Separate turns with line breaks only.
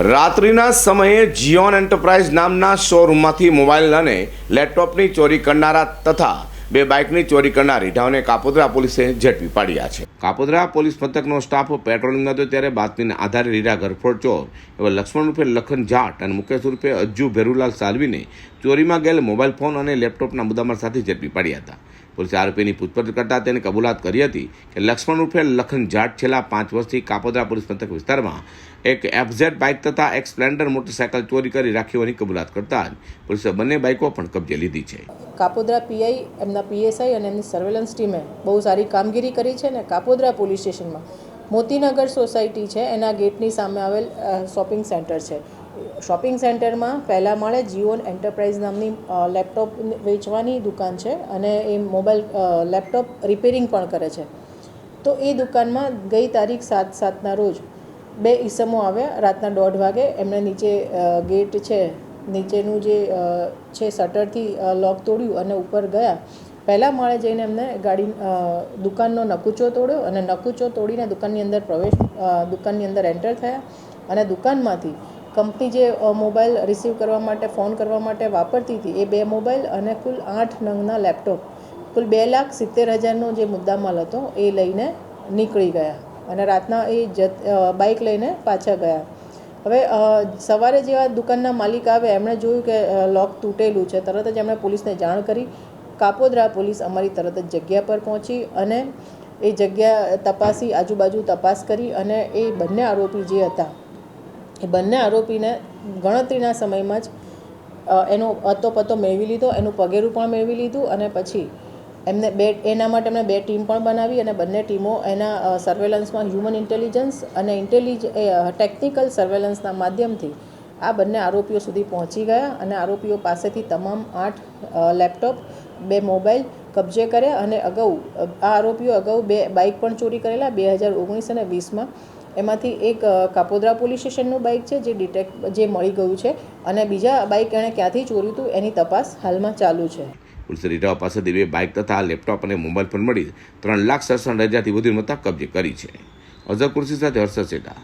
રાત્રિના સમયે જીઓન એન્ટરપ્રાઇઝ નામના શોરૂમમાંથી મોબાઈલ અને લેપટોપની ચોરી કરનારા તથા બે બાઇકની ચોરી કરનાર રીઢાઓને કાપોદરા પોલીસે ઝડપી પાડ્યા છે. કાપોદરા પોલીસ મથકનો સ્ટાફ પેટ્રોલિંગ હતો ત્યારે બાતમીના આધારે રીઢા ઘરફોડ ચોર એવા લક્ષ્મણ રૂપે લખન જાટ અને મુકેશ રૂપે અજ્જુ ભેરુલાલ સાલવીને ચોરીમાં ગયેલ મોબાઈલ ફોન અને લેપટોપના મુદ્દામાં સાથે ઝડપી પાડ્યા હતા. પોલીસે આરોપીની પૂછપરછ કરતા તેને કબૂલાત કરી હતી કે લક્ષ્મણ ઉર્ફે લખન જાટ છેલ્લા પાંચ વર્ષથી કાપોદ્રા પોલીસ મથક વિસ્તારમાં એક એફઝેડ બાઇક તથા એક સ્પ્લેન્ડર મોટરસાયકલ ચોરી કરી રાખી હોવાની કબૂલાત કરતા પોલીસે બંને બાઇકો પણ કબજે લીધી છે.
કાપોદ્રા પીઆઈ એમના પીએસઆઈ અને એમની સર્વેલન્સ ટીમે બહુ સારી કામગીરી કરી છે અને કાપોદ્રા પોલીસ સ્ટેશનમાં મોતીનગર સોસાયટી છે, એના ગેટની સામે આવેલ શોપિંગ સેન્ટર છે. શોપિંગ સેન્ટરમાં પહેલાં માળે જીઓન એન્ટરપ્રાઇઝ નામની લેપટોપ વેચવાની દુકાન છે અને એ મોબાઈલ લેપટોપ રિપેરિંગ પણ કરે છે. તો એ દુકાનમાં ગઈ તારીખ સાત સાતના રોજ બે ઈસમો આવ્યા રાતના દોઢ વાગે. એમણે નીચે ગેટ છે, નીચેનું જે છે શટરથી લોક તોડ્યું અને ઉપર ગયા. પહેલાં માળે જઈને એમને ગાડી દુકાનનો નકુચો તોડ્યો અને નકુચો તોડીને દુકાનની અંદર પ્રવેશ દુકાનની અંદર એન્ટર થયા અને દુકાનમાંથી કંપની જે મોબાઈલ રિસીવ કરવા માટે, ફોન કરવા માટે વાપરતી હતી, એ બે મોબાઈલ અને કુલ આઠ નંગના લેપટોપ, કુલ બે લાખ સિત્તેર હજારનો જે મુદ્દામાલ હતો, એ લઈને નીકળી ગયા અને રાતના એ જત બાઇક લઈને પાછા ગયા. હવે સવારે જેવા દુકાનના માલિક આવે, એમણે જોયું કે લોક તૂટેલું છે, તરત જ એમણે પોલીસને જાણ કરી. કાપોદ્રા પોલીસ અમારી તરત જ જગ્યા પર પહોંચી અને એ જગ્યા તપાસી, આજુબાજુ તપાસ કરી અને એ બંને આરોપી જે હતા એ બંને આરોપીને ગણતરીના સમયમાં જ એનો અતો પતો મેળવી લીધો, એનું પગેરું પણ મેળવી લીધું અને પછી એમને બે, એના માટે એમણે બે ટીમ પણ બનાવી અને બંને ટીમો એના સર્વેલન્સમાં હ્યુમન ઇન્ટેલિજન્સ અને ઇન્ટેલિજ ટેકનિકલ સર્વેલન્સના માધ્યમથી આ બંને આરોપીઓ સુધી પહોંચી ગયા અને આરોપીઓ પાસેથી તમામ આઠ લેપટોપ બે મોબાઈલ કબજે કર્યા અને અગાઉ આ આરોપીઓ અગાઉ બે બાઇક પણ ચોરી કરેલા, બે હજાર ઓગણીસ અને વીસમાં એમાંથી એક કાપોદ્રા પોલીસ સ્ટેશનનું બાઇક છે, જે ડિટેક્ટ, જે મળી ગયું છે. અને બીજા બાઇક એણે ક્યાંથી ચોર્યું હતું એની તપાસ હાલમાં ચાલુ છે.
પોલીસે રીટાઓ પાસે બે બાઇક તથા લેપટોપ અને મોબાઈલ પણ મળી ત્રણ લાખ સડસઠ હજારથી વધુ મતા કબજે કરી છે. અઝર કુર્સી સાથે હર્ષદ સેટા.